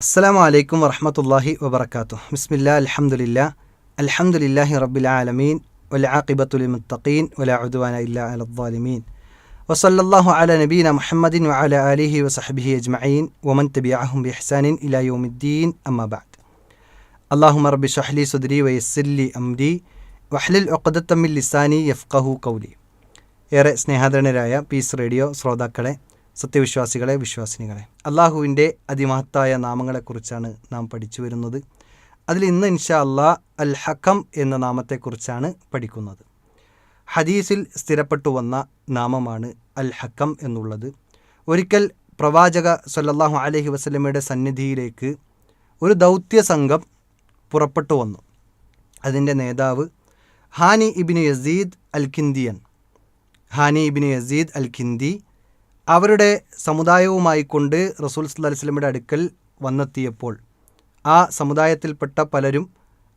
അസ്സാം വലൈക്കും വറഹമത്തല്ലാഹി വബർക്കാത്തു ബിസ്മില്ലാ അൽഹംദുലില്ലാ അൽഹംദുലില്ലാഹി റബ്ബിൽ ആലമീൻ വലആഖിബത്തുൽ മുത്തഖീൻ വലാ ഉദ്വാന ഇല്ലാ അലദ്ദാലിമീൻ വസല്ലല്ലാഹു അല നബീന മുഹമ്മദിൻ വഅല ആലിഹി വസഹ്ബിഹി അജ്മഈൻ വമൻ തബിഅഹും ബിഇഹ്സാനിൻ ഇലാ യൗമിദ്ദീൻ അമ്മാ ബഅദ് അല്ലാഹുമ്മ റബ്ബി ഷ്റഹ്ലി സുദ്രി വയസ്സില്ലി അംരി വഹ്ലിൽ ഉഖ്ദത്തം മിൻ ലിസാനി യഫ്ഖഹു ഖൗലി ഏറെ സ്നേഹാദരണരായ പീസ് റേഡിയോ ശ്രോതാക്കളെ സത്യവിശ്വാസികളെ വിശ്വാസിനികളെ. അള്ളാഹുവിന്റെ അതിമഹത്തായ നാമങ്ങളെക്കുറിച്ചാണ് നാം പഠിച്ചു വരുന്നത്. അതിൽ ഇന്ന് ഇൻഷാ അള്ളാ അൽ ഹക്കം എന്ന നാമത്തെക്കുറിച്ചാണ് പഠിക്കുന്നത്. ഹദീസിൽ സ്ഥിരപ്പെട്ടു വന്ന നാമമാണ് അൽ ഹക്കം എന്നുള്ളത്. ഒരിക്കൽ പ്രവാചക സല്ലാഹു അലഹി വസ്ലമയുടെ സന്നിധിയിലേക്ക് ഒരു ദൗത്യ സംഘം പുറപ്പെട്ടു വന്നു. അതിന്റെ നേതാവ് ഹാനി ഇബിന് യസീദ് അൽ കിന്ദിയൻ ഹാനി ഇബിന് യസീദ് അൽ കിന്ദി അവരുടെ സമുദായവുമായി കൊണ്ട് റസൂൽ വസല്ലമയുടെ അടുക്കൽ വന്നെത്തിയപ്പോൾ ആ സമുദായത്തിൽപ്പെട്ട പലരും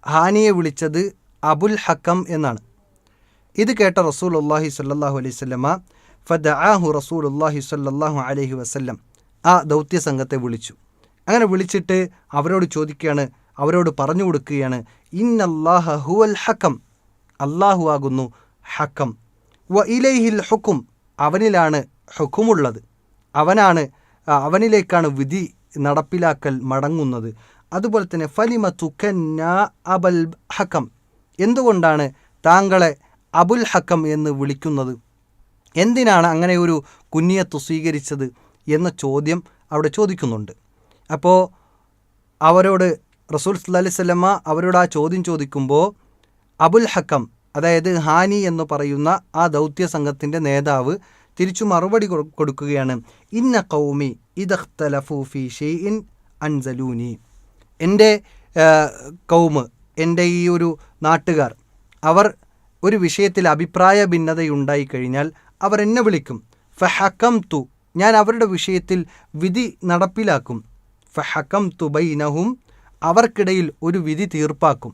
ഹാനിയെ വിളിച്ചത് അബുൽ ഹക്കം എന്നാണ്. ഇത് കേട്ട റസൂൽ അള്ളാഹി സല്ലാഹു അലൈഹി സ്വല്ലമ ഫദആഹു റസൂൽ അള്ളാഹി സല്ലാഹു അലൈഹി വസ്ല്ലം ആ ദൗത്യ സംഘത്തെ വിളിച്ചു. അങ്ങനെ വിളിച്ചിട്ട് അവരോട് ചോദിക്കുകയാണ് അവരോട് പറഞ്ഞു കൊടുക്കുകയാണ് ഇന്നല്ലാഹ ഹുവൽ ഹക്കം അള്ളാഹു ആകുന്നു ഹക്കം. വ ഇലൈഹിൽ ഹുക്കും അവനിലാണ് ഹുക്കുമുള്ളത്. അവനാണ് അവനിലേക്കാണ് വിധി നടപ്പിലാക്കൽ മടങ്ങുന്നത്. അതുപോലെ തന്നെ ഫലിമ തുക്കന്ന അബൽ ഹക്കം എന്തുകൊണ്ടാണ് താങ്കളെ അബുൽ ഹക്കം എന്ന് വിളിക്കുന്നത്? എന്തിനാണ് അങ്ങനെ ഒരു കുഞ്ഞിയത്ത് സ്വീകരിച്ചത് എന്ന ചോദ്യം അവിടെ ചോദിക്കുന്നുണ്ട്. അപ്പോൾ അവരോട് റസൂൽ അലൈഹി സ്വലമ്മ അവരോട് ആ ചോദ്യം ചോദിക്കുമ്പോൾ അബുൽ ഹക്കം അതായത് ഹാനി എന്ന് പറയുന്ന ആ ദൗത്യ സംഘത്തിന്റെ നേതാവ് തിരിച്ചു മറുപടി കൊടുക്കുകയാണ്. ഇന്ന കൗമി ഇദഖ്തലഫു ഫി ഷെയ്ഇൻ അൻസലൂനി. എന്റെ കൗമ് എന്റെ ഈ ഒരു നാട്ടുകാർ അവർ ഒരു വിഷയത്തിൽ അഭിപ്രായ ഭിന്നതയുണ്ടായി കഴിഞ്ഞാൽ അവർ എന്നെ വിളിക്കും. ഫഹക്കം തു ഞാൻ അവരുടെ വിഷയത്തിൽ വിധി നടപ്പിലാക്കും. ഫഹക്കം തു ബൈനഹും അവർക്കിടയിൽ ഒരു വിധി തീർപ്പാക്കും.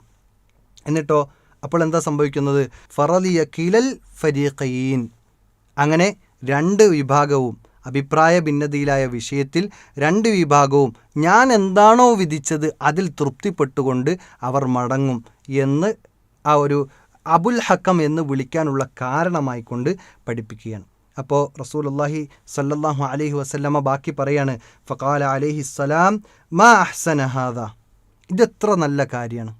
എന്നിട്ടോ അപ്പോൾ എന്താ സംഭവിക്കുന്നത്? ഫറലിയ കിലൽ ഫരീഖയീൻ അങ്ങനെ രണ്ട് വിഭാഗവും അഭിപ്രായ ഭിന്നതയിലായ വിഷയത്തിൽ രണ്ട് വിഭാഗവും ഞാൻ എന്താണോ വിധിച്ചത് അതിൽ തൃപ്തിപ്പെട്ടുകൊണ്ട് അവർ മടങ്ങും എന്ന് ആ ഒരു അബുൽ ഹക്കം എന്ന് വിളിക്കാനുള്ള കാരണമായിക്കൊണ്ട് പഠിപ്പിക്കുകയാണ്. അപ്പോൾ റസൂലുള്ളാഹി സല്ലാഹു അലഹി വസല്ലമ ബാക്കി പറയാണ് ഫഖാല അലഹി സ്വലാം മാ അഹ്സന ഹാദ. ഇതെത്ര നല്ല കാര്യമാണ്.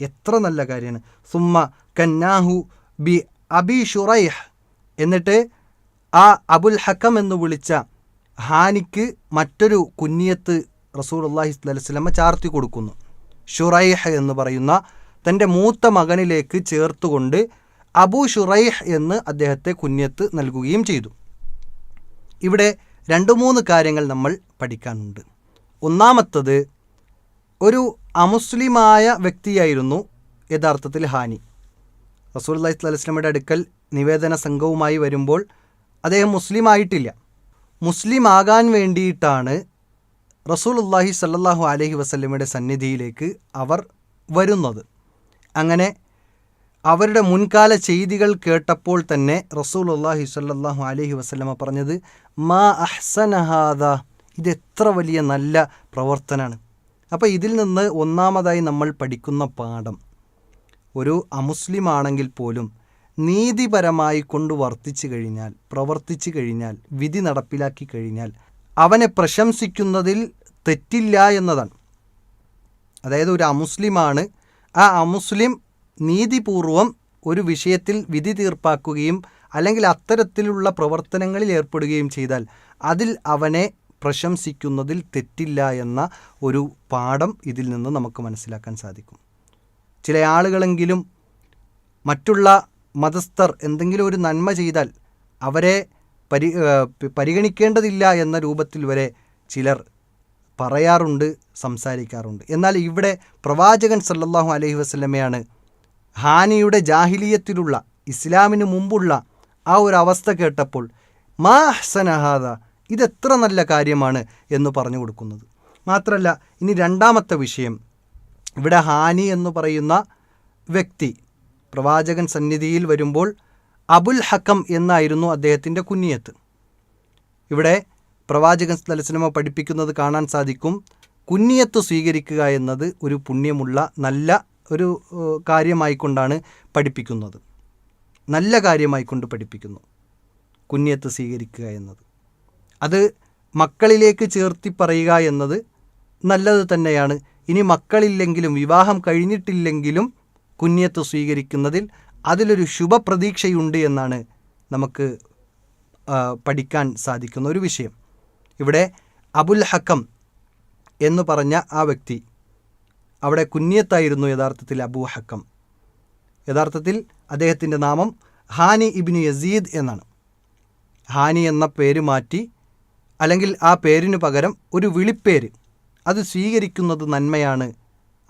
എത്ര നല്ല കാര്യമാണ്. സുമ്മ കന്നാഹു ബി അബി ഷുറൈഹ്. എന്നിട്ട് ആ അബുൽ ഹക്കം എന്ന് വിളിച്ച ഹാനിക്ക് മറ്റൊരു കുഞ്ഞിയത്ത് റസൂൽ അള്ളാഹി സ്വലമ ചാർത്തി കൊടുക്കുന്നു. ഷുറൈഹ് എന്ന് പറയുന്ന തന്റെ മൂത്ത മകനിലേക്ക് ചേർത്തുകൊണ്ട് അബു ഷുറൈഹ് എന്ന് അദ്ദേഹത്തെ കുഞ്ഞത്ത് നൽകുകയും ചെയ്തു. ഇവിടെ രണ്ട് മൂന്ന് കാര്യങ്ങൾ നമ്മൾ പഠിക്കാനുണ്ട്. ഒന്നാമത്തത് ഒരു അമുസ്ലിമായ വ്യക്തിയായിരുന്നു യഥാർത്ഥത്തിൽ ഹാനി. റസൂൽ അള്ളഹി സ്വലസ്ലമയുടെ അടുക്കൽ നിവേദന സംഘവുമായി വരുമ്പോൾ അദ്ദേഹം മുസ്ലിം ആയിട്ടില്ല മുസ്ലിം ആകാൻ വേണ്ടിയിട്ടാണ് അള്ളാഹി സല്ലാഹു അലഹി വസല്ലമയുടെ സന്നിധിയിലേക്ക് അവർ വരുന്നത്. അങ്ങനെ അവരുടെ മുൻകാല ചെയ്തികൾ കേട്ടപ്പോൾ തന്നെ റസൂൽ അള്ളാഹി സല്ലാഹു അലഹി വസല്ലമ പറഞ്ഞത് മാ അഹ്സനഹാദ ഇത് എത്ര വലിയ നല്ല പ്രവർത്തനമാണ് അപ്പോൾ ഇതിൽ നിന്ന് ഒന്നാമതായി നമ്മൾ പഠിക്കുന്ന പാഠം ഒരു അമുസ്ലിം ആണെങ്കിൽ പോലും നീതിപരമായി കൊണ്ട് വർത്തിച്ചു കഴിഞ്ഞാൽ പ്രവർത്തിച്ചു കഴിഞ്ഞാൽ വിധി നടപ്പിലാക്കി കഴിഞ്ഞാൽ അവനെ പ്രശംസിക്കുന്നതിൽ തെറ്റില്ല എന്നതാണ്. അതായത് ഒരു അമുസ്ലിമാണ്. ആ അമുസ്ലിം നീതിപൂർവം ഒരു വിഷയത്തിൽ വിധി തീർപ്പാക്കുകയും അല്ലെങ്കിൽ അത്തരത്തിലുള്ള പ്രവർത്തനങ്ങളിൽ ഏർപ്പെടുകയും ചെയ്താൽ അതിൽ അവനെ പ്രശംസിക്കുന്നതിൽ തെറ്റില്ല എന്ന ഒരു പാഠം ഇതിൽ നിന്ന് നമുക്ക് മനസ്സിലാക്കാൻ സാധിക്കും. ചില ആളുകളെങ്കിലും മറ്റുള്ള മതസ്ഥർ എന്തെങ്കിലും ഒരു നന്മ ചെയ്താൽ അവരെ പരി പരിഗണിക്കേണ്ടതില്ല എന്ന രൂപത്തിൽ വരെ ചിലർ പറയാറുണ്ട് സംസാരിക്കാറുണ്ട്. എന്നാൽ ഇവിടെ പ്രവാചകൻ സല്ലാഹു അലഹി വസ്ലമയാണ് ഹാനിയുടെ ജാഹിലിയത്തിലുള്ള ഇസ്ലാമിന് മുമ്പുള്ള ആ ഒരു അവസ്ഥ കേട്ടപ്പോൾ മാ ഹസനഹാദ ഇതെത്ര നല്ല കാര്യമാണ് എന്ന് പറഞ്ഞു കൊടുക്കുന്നത്. മാത്രമല്ല ഇനി രണ്ടാമത്തെ വിഷയം ഇവിടെ ഹാനി എന്ന് പറയുന്ന വ്യക്തി പ്രവാചകൻ സന്നിധിയിൽ വരുമ്പോൾ അബുൽ ഹക്കം എന്നായിരുന്നു അദ്ദേഹത്തിന്റെ കുഞ്ഞിയത്ത്. ഇവിടെ പ്രവാചകൻ സ്ഥലസിനിമ പഠിപ്പിക്കുന്നത് കാണാൻ സാധിക്കും കുഞ്ഞിയത്ത് സ്വീകരിക്കുക എന്നത് ഒരു പുണ്യമുള്ള നല്ല ഒരു കാര്യമായിക്കൊണ്ടാണ് പഠിപ്പിക്കുന്നത്. നല്ല കാര്യമായിക്കൊണ്ട് പഠിപ്പിക്കുന്നു കുഞ്ഞിയത്ത് സ്വീകരിക്കുക എന്നത്. അത് മക്കളിലേക്ക് ചേർത്തി പറയുക എന്നത് നല്ലത് തന്നെയാണ്. ഇനി മക്കളില്ലെങ്കിലും വിവാഹം കഴിഞ്ഞിട്ടില്ലെങ്കിലും കുഞ്ഞിയത്ത് സ്വീകരിക്കുന്നതിൽ അതിലൊരു ശുഭപ്രതീക്ഷയുണ്ട് എന്നാണ് നമുക്ക് പഠിക്കാൻ സാധിക്കുന്ന ഒരു വിഷയം. ഇവിടെ അബുൽ ഹക്കം എന്ന് പറഞ്ഞ ആ വ്യക്തി അവിടെ കുഞ്ഞിയത്തായിരുന്നു യഥാർത്ഥത്തിൽ അബു ഹക്കം. യഥാർത്ഥത്തിൽ അദ്ദേഹത്തിന്റെ നാമം ഹാനി ഇബിന് യസീദ് എന്നാണ്. ഹാനി എന്ന പേര് മാറ്റി അല്ലെങ്കിൽ ആ പേരിന് പകരം ഒരു വിളിപ്പേര്. അത് സ്വീകരിക്കുന്നത് നന്മയാണ്.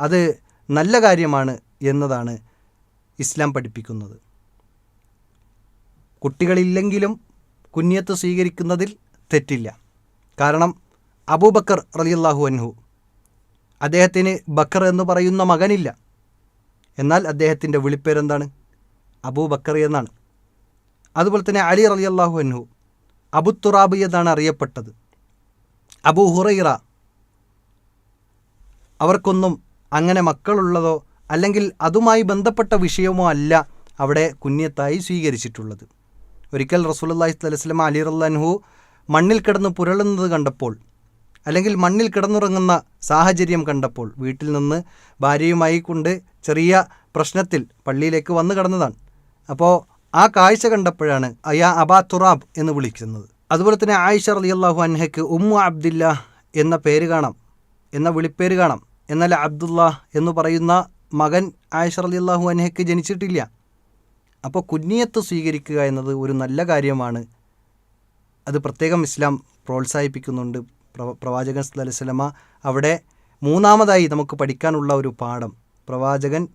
അത് നല്ല കാര്യമാണ് എന്നതാണ് ഇസ്ലാം പഠിപ്പിക്കുന്നത്. കുട്ടികളില്ലെങ്കിലും കുഞ്ഞിയത്ത് സ്വീകരിക്കുന്നതിൽ തെറ്റില്ല. കാരണം അബൂബക്കർ റലിയല്ലാഹു അൻഹു അദ്ദേഹത്തിന് ബക്കർ എന്ന് പറയുന്ന മകനില്ല. എന്നാൽ അദ്ദേഹത്തിന്റെ വിളിപ്പേരെന്താണ് അബൂബക്കർ എന്നാണ്. അതുപോലെ തന്നെ അലി റളിയല്ലാഹു അൻഹു അബുത്തുറാബ് എന്നാണ് അറിയപ്പെട്ടത്. അബു ഹുറൈറ അവർക്കൊന്നും അങ്ങനെ മക്കളുള്ളതോ അല്ലെങ്കിൽ അതുമായി ബന്ധപ്പെട്ട വിഷയമോ അല്ല അവിടെ കുഞ്ഞത്തായി സ്വീകരിച്ചിട്ടുള്ളത്. ഒരിക്കൽ അലൈഹി വസല്ലം അലി റല്ലാൻഹു മണ്ണിൽ കിടന്ന് പുരളുന്നത് കണ്ടപ്പോൾ അല്ലെങ്കിൽ മണ്ണിൽ കിടന്നുറങ്ങുന്ന സാഹചര്യം കണ്ടപ്പോൾ വീട്ടിൽ നിന്ന് ഭാര്യയുമായി കൊണ്ട് ചെറിയ പ്രശ്നത്തിൽ പള്ളിയിലേക്ക് വന്നു കടന്നതാണ്. അപ്പോൾ ആ കാഴ്ച കണ്ടപ്പോഴാണ് അയാ അബാ തുറാബ് എന്ന് വിളിക്കുന്നത്. അതുപോലെ തന്നെ ആയിഷ റളിയല്ലാഹു അൻഹയ്ക്ക് ഉമ്മു അബ്ദില്ല എന്ന പേര് കാണാം എന്ന വിളിപ്പേര് കാണാം എന്നാൽ അബ്ദുള്ള എന്ന് പറയുന്ന മകൻ ആയിഷ റളിയല്ലാഹു അൻഹയ്ക്ക് ജനിച്ചിട്ടില്ല. അപ്പോൾ കുഞ്ഞിയത്ത് സ്വീകരിക്കുക എന്നത് ഒരു നല്ല കാര്യമാണ്. അത് പ്രത്യേകം ഇസ്ലാം പ്രോത്സാഹിപ്പിക്കുന്നുണ്ട്. പ്രവ പ്രവാചകൻ വസല്ലമ അവിടെ മൂന്നാമതായി നമുക്ക് പഠിക്കാനുള്ള ഒരു പാഠം. പ്രവാചകൻ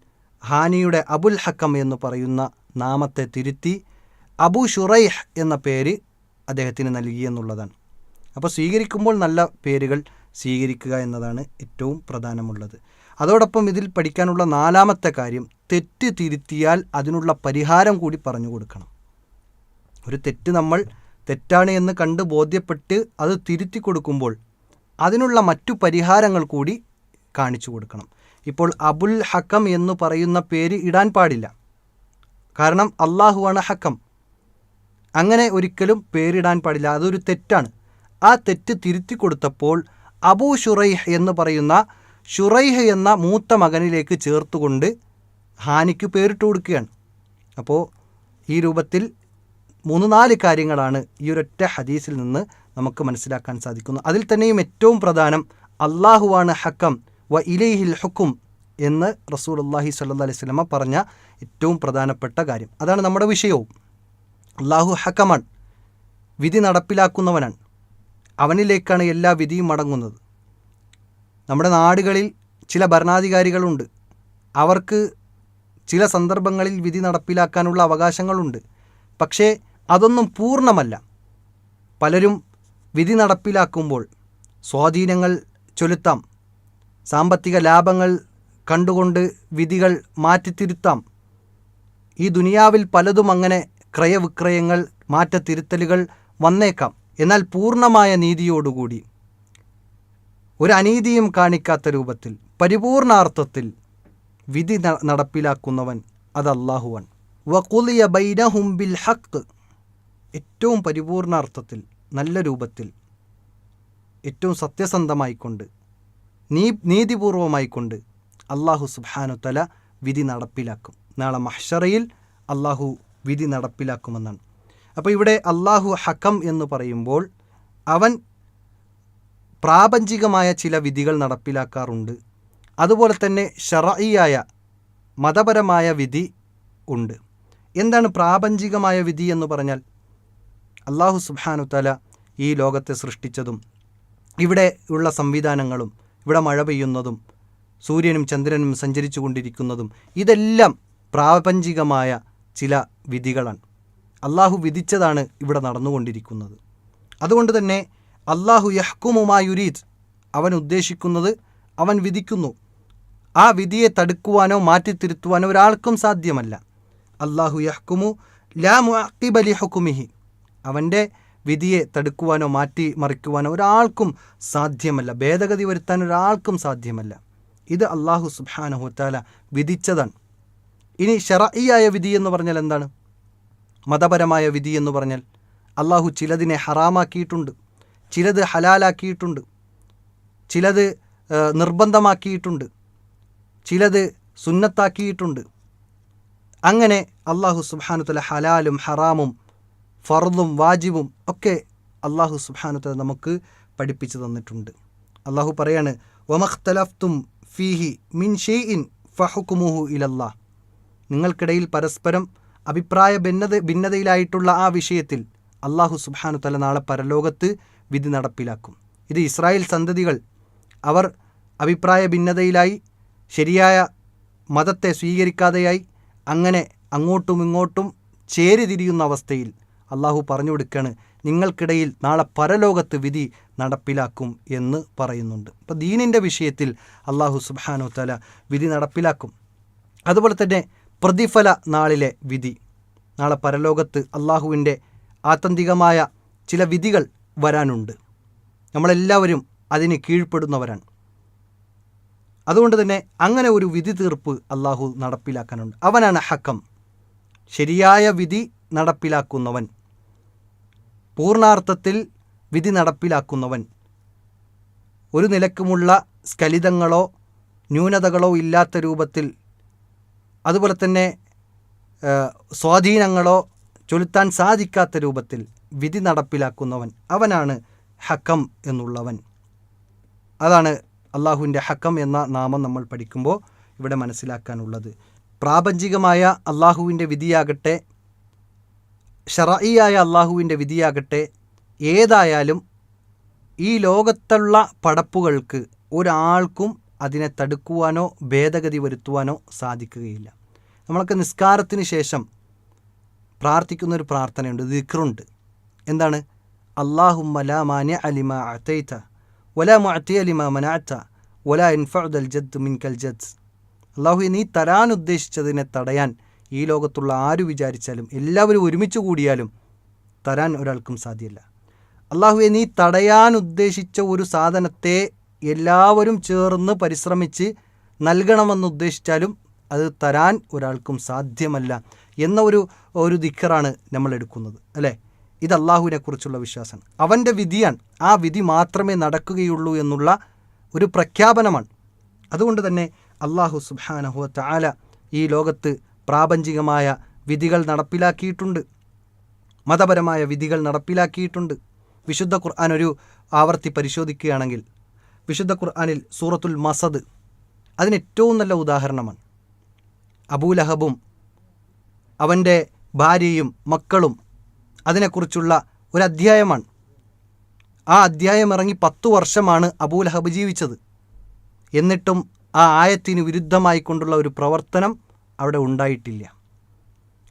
ഹാനിയുടെ അബുൽ ഹക്കം എന്ന് പറയുന്ന നാമത്തെ തിരുത്തി അബു ഷുറൈഹ് എന്ന പേര് അദ്ദേഹത്തിന് നൽകി എന്നുള്ളതാണ്. അപ്പോൾ സ്വീകരിക്കുമ്പോൾ നല്ല പേരുകൾ സ്വീകരിക്കുക എന്നതാണ് ഏറ്റവും പ്രധാനമുള്ളത്. അതോടൊപ്പം ഇതിൽ പഠിക്കാനുള്ള നാലാമത്തെ കാര്യം തെറ്റ് തിരുത്തിയാൽ അതിനുള്ള പരിഹാരം കൂടി പറഞ്ഞു കൊടുക്കണം. ഒരു തെറ്റ് നമ്മൾ തെറ്റാണ് എന്ന് കണ്ട് ബോധ്യപ്പെട്ട് അത് തിരുത്തി കൊടുക്കുമ്പോൾ അതിനുള്ള മറ്റു പരിഹാരങ്ങൾ കൂടി കാണിച്ചു കൊടുക്കണം. ഇപ്പോൾ അബുൽ ഹക്കം എന്ന് പറയുന്ന പേര് ഇടാൻ പാടില്ല. കാരണം അള്ളാഹുവാണ് ഹക്കം. അങ്ങനെ ഒരിക്കലും പേരിടാൻ പാടില്ല. അതൊരു തെറ്റാണ്. ആ തെറ്റ് തിരുത്തി കൊടുത്തപ്പോൾ അബൂ ഷുറൈഹ് എന്ന് പറയുന്ന ഷുറൈഹ് എന്ന മൂത്ത മകനിലേക്ക് ചേർത്തുകൊണ്ട് ഹാനിക്ക് പേരിട്ട് കൊടുക്കുകയാണ്. അപ്പോൾ ഈ രൂപത്തിൽ മൂന്ന് നാല് കാര്യങ്ങളാണ് ഈ ഒരൊറ്റ ഹദീസിൽ നിന്ന് നമുക്ക് മനസ്സിലാക്കാൻ സാധിക്കുന്നു. അതിൽ തന്നെയും ഏറ്റവും പ്രധാനം അള്ളാഹുവാണ് ഹക്കം വ ഇലൈഹിൽ ഹുക്കും എന്ന് റസൂൽ അള്ളാഹി സല്ലാ അലൈഹി സ്വലമ പറഞ്ഞ ഏറ്റവും പ്രധാനപ്പെട്ട കാര്യം. അതാണ് നമ്മുടെ വിഷയവും. അള്ളാഹു ഹക്കമാണ് വിധി നടപ്പിലാക്കുന്നവനാണ്. അവനിലേക്കാണ് എല്ലാ വിധിയും മടങ്ങുന്നത് നമ്മുടെ നാടുകളിൽ ചില ഭരണാധികാരികളുണ്ട്. അവർക്ക് ചില സന്ദർഭങ്ങളിൽ വിധി നടപ്പിലാക്കാനുള്ള അവകാശങ്ങളുണ്ട്. പക്ഷേ അതൊന്നും പൂർണമല്ല. പലരും വിധി നടപ്പിലാക്കുമ്പോൾ സ്വാധീനങ്ങൾ ചൊലുത്താം. സാമ്പത്തിക ലാഭങ്ങൾ കണ്ടുകൊണ്ട് വിധികൾ മാറ്റിത്തിരുത്താം. ഈ ദുനിയാവിൽ പലതും അങ്ങനെ ക്രയവിക്രയങ്ങൾ മാറ്റത്തിരുത്തലുകൾ വന്നേക്കാം. എന്നാൽ പൂർണമായ നീതിയോടുകൂടി ഒരു അനീതിയും കാണിക്കാത്ത രൂപത്തിൽ പരിപൂർണാർത്ഥത്തിൽ വിധി നടപ്പിലാക്കുന്നവൻ അത് അള്ളാഹുവൻ വക്കുലിയ ബൈനഹും ബിൽ ഹക്ക് ഏറ്റവും പരിപൂർണാർത്ഥത്തിൽ നല്ല രൂപത്തിൽ ഏറ്റവും സത്യസന്ധമായിക്കൊണ്ട് നീ നീതിപൂർവമായിക്കൊണ്ട് അള്ളാഹു സുബാനു തല വിധി നടപ്പിലാക്കും. നാളെ മഹ്ഷറയിൽ അള്ളാഹു വിധി നടപ്പിലാക്കുമെന്നാണ്. അപ്പോൾ ഇവിടെ അള്ളാഹു ഹക്കം എന്ന് പറയുമ്പോൾ അവൻ പ്രാപഞ്ചികമായ ചില വിധികൾ നടപ്പിലാക്കാറുണ്ട്. അതുപോലെ തന്നെ ഷറയിയായ മതപരമായ വിധി ഉണ്ട്. എന്താണ് പ്രാപഞ്ചികമായ വിധി എന്ന് പറഞ്ഞാൽ? അള്ളാഹു സുബാനു തല ഈ ലോകത്തെ സൃഷ്ടിച്ചതും ഇവിടെ ഉള്ള സംവിധാനങ്ങളും ഇവിടെ മഴ പെയ്യുന്നതും സൂര്യനും ചന്ദ്രനും സഞ്ചരിച്ചു കൊണ്ടിരിക്കുന്നതും ഇതെല്ലാം പ്രാപഞ്ചികമായ ചില വിധികളാണ്. അള്ളാഹു വിധിച്ചതാണ് ഇവിടെ നടന്നുകൊണ്ടിരിക്കുന്നത്. അതുകൊണ്ട് തന്നെ അള്ളാഹു യഹ്കുമുമായുരീദ് അവൻ ഉദ്ദേശിക്കുന്നത് അവൻ വിധിക്കുന്നു. ആ വിധിയെ തടുക്കുവാനോ മാറ്റിത്തിരുത്തുവാനോ ഒരാൾക്കും സാധ്യമല്ല. അള്ളാഹു യഹ്കുമു ലാ മുഅക്കിബലി ഹുക്കുമിഹി അവന്റെ വിധിയെ തടുക്കുവാനോ മാറ്റി മറിക്കുവാനോ ഒരാൾക്കും സാധ്യമല്ല. ഭേദഗതി വരുത്താൻ ഒരാൾക്കും സാധ്യമല്ല. ഇത് അള്ളാഹു സുബാനഹുത്താല വിധിച്ചതാണ്. ഇനി ഷറഇയായ വിധി എന്ന് പറഞ്ഞാൽ എന്താണ്? മതപരമായ വിധി എന്ന് പറഞ്ഞാൽ അള്ളാഹു ചിലതിനെ ഹറാമാക്കിയിട്ടുണ്ട്. ചിലത് ഹലാലാക്കിയിട്ടുണ്ട്. ചിലത് നിർബന്ധമാക്കിയിട്ടുണ്ട്. ചിലത് സുന്നത്താക്കിയിട്ടുണ്ട്. അങ്ങനെ അള്ളാഹു സുബാനുത്തല ഹലാലും ഹറാമും ഫർദും വാജിബും ഒക്കെ അള്ളാഹു സുബാനുത്തല നമുക്ക് പഠിപ്പിച്ചു തന്നിട്ടുണ്ട്. അള്ളാഹു പറയാണ് വമഖ്തലഫ്തും ഫീഹി മിൻ ഷെയ്ഇൻ ഫഹുക്കുമുഹു ഇലല്ലാ. നിങ്ങൾക്കിടയിൽ പരസ്പരം അഭിപ്രായ ഭിന്നത ഭിന്നതയിലായിട്ടുള്ള ആ വിഷയത്തിൽ അള്ളാഹു സുബാനുത്തല തല നാളെ പരലോകത്ത് വിധി നടപ്പിലാക്കും. ഇത് ഇസ്രായേൽ സന്തതികൾ അവർ അഭിപ്രായ ഭിന്നതയിലായി ശരിയായ മതത്തെ സ്വീകരിക്കാതെയായി അങ്ങനെ അങ്ങോട്ടും ഇങ്ങോട്ടും ചേരിതിരിയുന്ന അവസ്ഥയിൽ അള്ളാഹു പറഞ്ഞു കൊടുക്കുകയാണ് നിങ്ങൾക്കിടയിൽ നാളെ പരലോകത്ത് വിധി നടപ്പിലാക്കും എന്ന് പറയുന്നുണ്ട്. അപ്പോൾ ദീനിന്റെ വിഷയത്തിൽ അള്ളാഹു സുബാനു തല വിധി നടപ്പിലാക്കും. അതുപോലെ തന്നെ പ്രതിഫല നാളിലെ വിധി. നാളെ പരലോകത്ത് അള്ളാഹുവിന്റെ ആത്യന്തികമായ ചില വിധികൾ വരാനുണ്ട്. നമ്മളെല്ലാവരും അതിന് കീഴ്പ്പെടുന്നവരാണ്. അതുകൊണ്ട് തന്നെ അങ്ങനെ ഒരു വിധി തീർപ്പ് അള്ളാഹു നടപ്പിലാക്കാനുണ്ട്. അവനാണ് ഹക്കം. ശരിയായ വിധി നടപ്പിലാക്കുന്നവൻ. പൂർണാർത്ഥത്തിൽ വിധി നടപ്പിലാക്കുന്നവൻ. ഒരു നിലക്കുമുള്ള സ്ഖലിതങ്ങളോ ന്യൂനതകളോ ഇല്ലാത്ത രൂപത്തിൽ അതുപോലെ തന്നെ സ്വാധീനങ്ങളോ ചൊലുത്താൻ സാധിക്കാത്ത രൂപത്തിൽ വിധി നടപ്പിലാക്കുന്നവൻ. അവനാണ് ഹക്കം എന്നുള്ളവൻ. അതാണ് അള്ളാഹുവിന്റെ ഹക്കം എന്ന നാമം നമ്മൾ പഠിക്കുമ്പോൾ ഇവിടെ മനസ്സിലാക്കാനുള്ളത്. പ്രാപഞ്ചികമായ അള്ളാഹുവിന്റെ വിധിയാകട്ടെ ഷറയിയായ അള്ളാഹുവിന്റെ വിധിയാകട്ടെ ഏതായാലും ഈ ലോകത്തുള്ള പടപ്പുകൾക്ക് ഒരാൾക്കും അതിനെ തടുക്കുവാനോ ഭേദഗതി വരുത്തുവാനോ സാധിക്കുകയില്ല. നമ്മളൊക്കെ നിസ്കാരത്തിന് ശേഷം പ്രാർത്ഥിക്കുന്നൊരു പ്രാർത്ഥനയുണ്ട് ദിക്റുണ്ട്. എന്താണ്? അലിമ അത്തൈത്ത വലാ വലാ ഇൻഫഅദൽ ജദ് ജദ്. അള്ളാഹു നീ തരാൻ ഉദ്ദേശിച്ചതിനെ തടയാൻ ഈ ലോകത്തുള്ള ആര് വിചാരിച്ചാലും എല്ലാവരും ഒരുമിച്ച് കൂടിയാലും തരാൻ ഒരാൾക്കും സാധ്യമല്ല അള്ളാഹുവെ നീ തടയാൻ ഉദ്ദേശിച്ച ഒരു സാധനത്തെ എല്ലാവരും ചേർന്ന് പരിശ്രമിച്ച് നൽകണമെന്ന് ഉദ്ദേശിച്ചാലും അത് തരാൻ ഒരാൾക്കും സാധ്യമല്ല എന്ന ഒരു ഒരു ദിക്കറാണ് നമ്മൾ എടുക്കുന്നത് അല്ലേ? ഇത് അള്ളാഹുവിനെ കുറിച്ചുള്ള വിശ്വാസമാണ് അവന്റെ വിധിയാണ് ആ വിധി മാത്രമേ നടക്കുകയുള്ളൂ എന്നുള്ള ഒരു പ്രഖ്യാപനമാണ്. അതുകൊണ്ട് തന്നെ അള്ളാഹു സുബാനഹു ചാല ഈ ലോകത്ത് പ്രാപഞ്ചികമായ വിധികൾ നടപ്പിലാക്കിയിട്ടുണ്ട്. മതപരമായ വിധികൾ നടപ്പിലാക്കിയിട്ടുണ്ട്. വിശുദ്ധ ഖുർആൻ ഒരു ആവർത്തി പരിശോധിക്കുകയാണെങ്കിൽ വിശുദ്ധ ഖുർആനിൽ സൂറത്തുൽ മസദ് അതിന് ഏറ്റവും നല്ല ഉദാഹരണമാണ്. അബൂലഹബും അവന്റെ ഭാര്യയും മക്കളും അതിനെക്കുറിച്ചുള്ള ഒരു അധ്യായമാണ് ആ അധ്യായം ഇറങ്ങി പത്തു വർഷമാണ് അബൂലഹബ് ജീവിച്ചത്. എന്നിട്ടും ആ ആയത്തിന് വിരുദ്ധമായി കൊണ്ടുള്ള ഒരു പ്രവർത്തനം അവിടെ ഉണ്ടായിട്ടില്ല.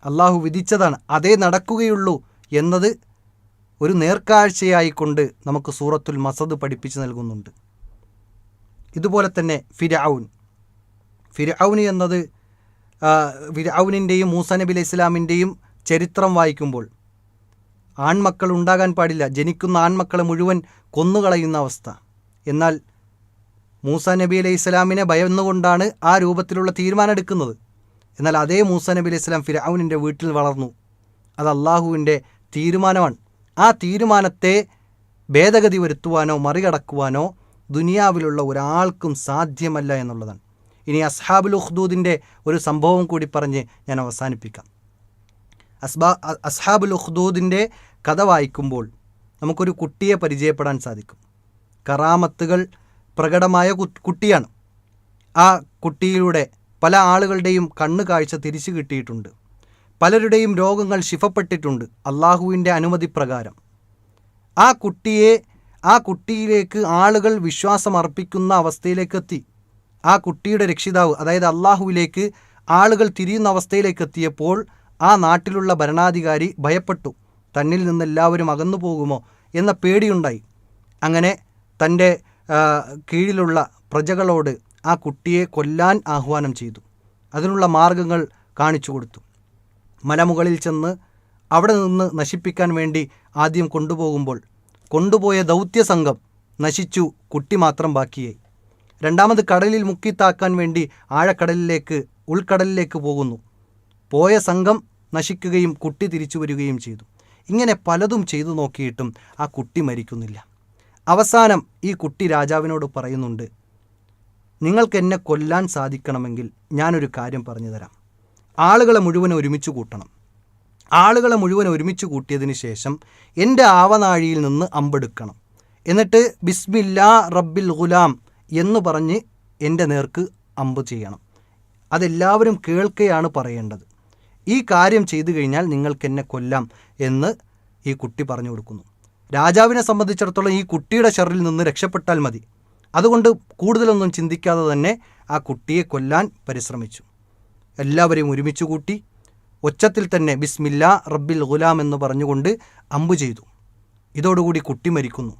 അള്ളാഹു വിധിച്ചതാണ് അതേ നടക്കുകയുള്ളൂ എന്നത് ഒരു നേർക്കാഴ്ചയായിക്കൊണ്ട് നമുക്ക് സൂറത്തുൽ മസദ് പഠിപ്പിച്ചു നൽകുന്നുണ്ട്. ഇതുപോലെ തന്നെ ഫിരഔൻ ഫിരഔന് എന്നത് ഫിരഔനിന്റെയും മൂസ നബി അലൈഹി ഇസ്ലാമിന്റെയും ചരിത്രം വായിക്കുമ്പോൾ ആൺമക്കൾ ഉണ്ടാകാൻ പാടില്ല. ജനിക്കുന്ന ആൺമക്കളെ മുഴുവൻ കൊന്നുകളയുന്ന അവസ്ഥ. എന്നാൽ മൂസ നബി അലൈഹി ഇസ്ലാമിനെ ഭയന്നുകൊണ്ടാണ് ആ രൂപത്തിലുള്ള തീരുമാനം എടുക്കുന്നത് എന്നാൽ അതേ മൂസ നബി അലൈഹി ഇസ്ലാം ഫിരാവുനിന്റെ വീട്ടിൽ വളർന്നു. അത് അള്ളാഹുവിന്റെ തീരുമാനമാണ്. ആ തീരുമാനത്തെ ഭേദഗതി വരുത്തുവാനോ മറികടക്കുവാനോ ദുനിയാവിലുള്ള ഒരാൾക്കും സാധ്യമല്ല എന്നുള്ളതാണ്. ഇനി അസ്ഹാബുൽ ഉഖ്ദൂദിന്റെ ഒരു സംഭവം കൂടി പറഞ്ഞ് ഞാൻ അവസാനിപ്പിക്കാം. അസ്ബാ അസ്ഹാബുൽ ഉഖ്ദൂദിന്റെ കഥ വായിക്കുമ്പോൾ നമുക്കൊരു കുട്ടിയെ പരിചയപ്പെടാൻ സാധിക്കും. കറാമത്തുകൾ പ്രകടമായ കുട്ടിയാണ്. ആ കുട്ടിയിലൂടെ പല ആളുകളുടെയും കണ്ണു കാഴ്ച തിരിച്ചു കിട്ടിയിട്ടുണ്ട്. പലരുടെയും രോഗങ്ങൾ ശിഫപ്പെട്ടിട്ടുണ്ട് അള്ളാഹുവിന്റെ അനുമതി പ്രകാരം ആ കുട്ടിയെ ആ കുട്ടിയിലേക്ക് ആളുകൾ വിശ്വാസം അർപ്പിക്കുന്ന അവസ്ഥയിലേക്ക് എത്തി ആ കുട്ടിയുടെ രക്ഷിതാവ് അതായത് അള്ളാഹുവിലേക്ക് ആളുകൾ തിരിയുന്ന അവസ്ഥയിലേക്ക് എത്തിയപ്പോൾ ആ നാട്ടിലുള്ള ഭരണാധികാരി ഭയപ്പെട്ടു. തന്നിൽ നിന്നെല്ലാവരും അകന്നു പോകുമോ എന്ന പേടിയുണ്ടായി. അങ്ങനെ തന്റെ കീഴിലുള്ള പ്രജകളോട് ആ കുട്ടിയെ കൊല്ലാൻ ആഹ്വാനം ചെയ്തു. അതിനുള്ള മാർഗങ്ങൾ കാണിച്ചു കൊടുത്തു. മലമുകളിൽ ചെന്ന് അവിടെ നിന്ന് നശിപ്പിക്കാൻ വേണ്ടി ആദ്യം കൊണ്ടുപോകുമ്പോൾ കൊണ്ടുപോയ ദൗത്യസംഘം നശിച്ചു കുട്ടി മാത്രം ബാക്കിയായി. രണ്ടാമത് കടലിൽ മുക്കിത്താക്കാൻ വേണ്ടി ആഴക്കടലിലേക്ക് ഉൾക്കടലിലേക്ക് പോകുന്നു. പോയ സംഘം നശിക്കുകയും കുട്ടി തിരിച്ചു വരികയും ചെയ്തു. ഇങ്ങനെ പലതും ചെയ്തു നോക്കിയിട്ടും ആ കുട്ടി മരിക്കുന്നില്ല. അവസാനം ഈ കുട്ടി രാജാവിനോട് പറയുന്നുണ്ട് നിങ്ങൾക്ക് എന്നെ കൊല്ലാൻ സാധിക്കണമെങ്കിൽ ഞാനൊരു കാര്യം പറഞ്ഞു തരാം. ആളുകളെ മുഴുവൻ ഒരുമിച്ച് കൂട്ടണം. ആളുകളെ മുഴുവൻ ഒരുമിച്ച് കൂട്ടിയതിന് ശേഷം എന്റെ ആവനാഴിയിൽ നിന്ന് അമ്പെടുക്കണം എന്നിട്ട് ബിസ്മില്ലാ റബ്ബിൽ ഗുലാം എന്ന് പറഞ്ഞ് എന്റെ നേർക്ക് അമ്പ് ചെയ്യണം. അതെല്ലാവരും കേൾക്കുകയാണ് പറയേണ്ടത്. ഈ കാര്യം ചെയ്തു കഴിഞ്ഞാൽ നിങ്ങൾക്ക് എന്നെ കൊല്ലാം എന്ന് ഈ കുട്ടി പറഞ്ഞു കൊടുക്കുന്നു. രാജാവിനെ സംബന്ധിച്ചിടത്തോളം ഈ കുട്ടിയുടെ ഷെറിൽ നിന്ന് രക്ഷപ്പെട്ടാൽ മതി. അതുകൊണ്ട് കൂടുതലൊന്നും ചിന്തിക്കാതെ തന്നെ ആ കുട്ടിയെ കൊല്ലാൻ പരിശ്രമിച്ചു. എല്ലാവരെയും ഒരുമിച്ച് കൂട്ടി ഒച്ചത്തിൽ തന്നെ ബിസ്മില്ല റബ്ബിൽ ഗുലാം എന്ന് പറഞ്ഞുകൊണ്ട് അമ്പു ചെയ്തു. ഇതോടുകൂടി കുട്ടി മരിക്കുന്നു.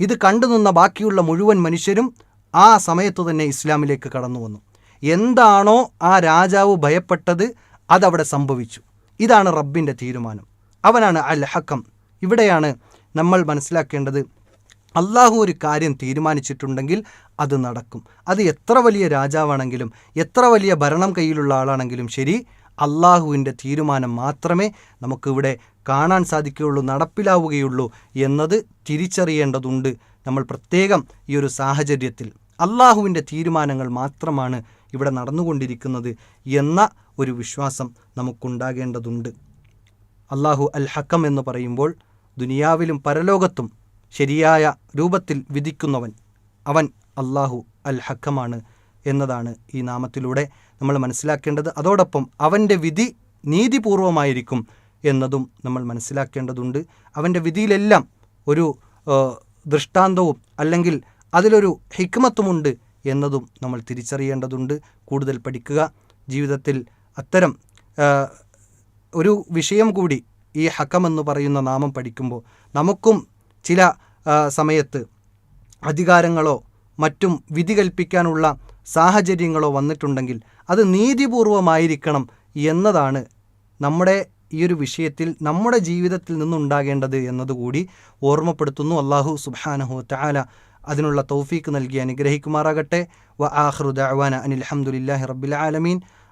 ഇത് കണ്ടുനിന്ന ബാക്കിയുള്ള മുഴുവൻ മനുഷ്യരും ആ സമയത്തു തന്നെ ഇസ്ലാമിലേക്ക് കടന്നു വന്നു. എന്താണോ ആ രാജാവ് ഭയപ്പെട്ടത് അതവിടെ സംഭവിച്ചു. ഇതാണ് റബ്ബിന്റെ തീരുമാനം. അവനാണ് അൽ ഹക്കം ഇവിടെയാണ് നമ്മൾ മനസ്സിലാക്കേണ്ടത് അള്ളാഹു ഒരു കാര്യം തീരുമാനിച്ചിട്ടുണ്ടെങ്കിൽ അത് നടക്കും. അത് എത്ര വലിയ രാജാവാണെങ്കിലും എത്ര വലിയ ഭരണം കയ്യിലുള്ള ആളാണെങ്കിലും ശരി അള്ളാഹുവിന്റെ തീരുമാനം മാത്രമേ നമുക്കിവിടെ കാണാൻ സാധിക്കുകയുള്ളൂ നടപ്പിലാവുകയുള്ളൂ എന്നത് തിരിച്ചറിയേണ്ടതുണ്ട് നമ്മൾ പ്രത്യേകം ഈ ഒരു സാഹചര്യത്തിൽ. അള്ളാഹുവിന്റെ തീരുമാനങ്ങൾ മാത്രമാണ് ഇവിടെ നടന്നുകൊണ്ടിരിക്കുന്നത് എന്ന ഒരു വിശ്വാസം നമുക്കുണ്ടാകേണ്ടതുണ്ട്. അള്ളാഹു അൽ ഹക്കം എന്ന് പറയുമ്പോൾ ദുനിയാവിലും പരലോകത്തും ശരിയായ രൂപത്തിൽ വിധിക്കുന്നവൻ അവൻ അള്ളാഹു അൽ ഹക്കമാണ് എന്നതാണ് ഈ നാമത്തിലൂടെ നമ്മൾ മനസ്സിലാക്കേണ്ടത്. അതോടൊപ്പം അവന്റെ വിധി നീതിപൂർവമായിരിക്കും എന്നതും നമ്മൾ മനസ്സിലാക്കേണ്ടതുണ്ട്. അവന്റെ വിധിയിലെല്ലാം ഒരു ദൃഷ്ടാന്തവും അല്ലെങ്കിൽ അതിലൊരു ഹിക്മത്തുമുണ്ട് എന്നതും നമ്മൾ തിരിച്ചറിയേണ്ടതുണ്ട്. കൂടുതൽ പഠിക്കുക. ജീവിതത്തിൽ അത്തരം ഒരു വിഷയം കൂടി ഈ ഹക്കം എന്ന് പറയുന്ന നാമം പഠിക്കുമ്പോൾ നമുക്കും ചില സമയത്ത് അധികാരങ്ങളോ മറ്റും വിധി കൽപ്പിക്കാനുള്ള സാഹചര്യങ്ങളോ വന്നിട്ടുണ്ടെങ്കിൽ അത് നീതിപൂർവമായിരിക്കണം എന്നതാണ് നമ്മുടെ ഈ ഒരു വിഷയത്തിൽ നമ്മുടെ ജീവിതത്തിൽ നിന്നുണ്ടാകേണ്ടത് എന്നതുകൂടി ഓർമ്മപ്പെടുത്തുന്നു. അള്ളാഹു സുബാനഹു താല അതിനുള്ള തൗഫീക്ക് നൽകി അനുഗ്രഹിക്കുമാറാകട്ടെ. വ ആഹ്റു ദഅവാന അനിൽ അഹമ്മദില്ലാഹി റബ്ബിൽ ആലമീൻ.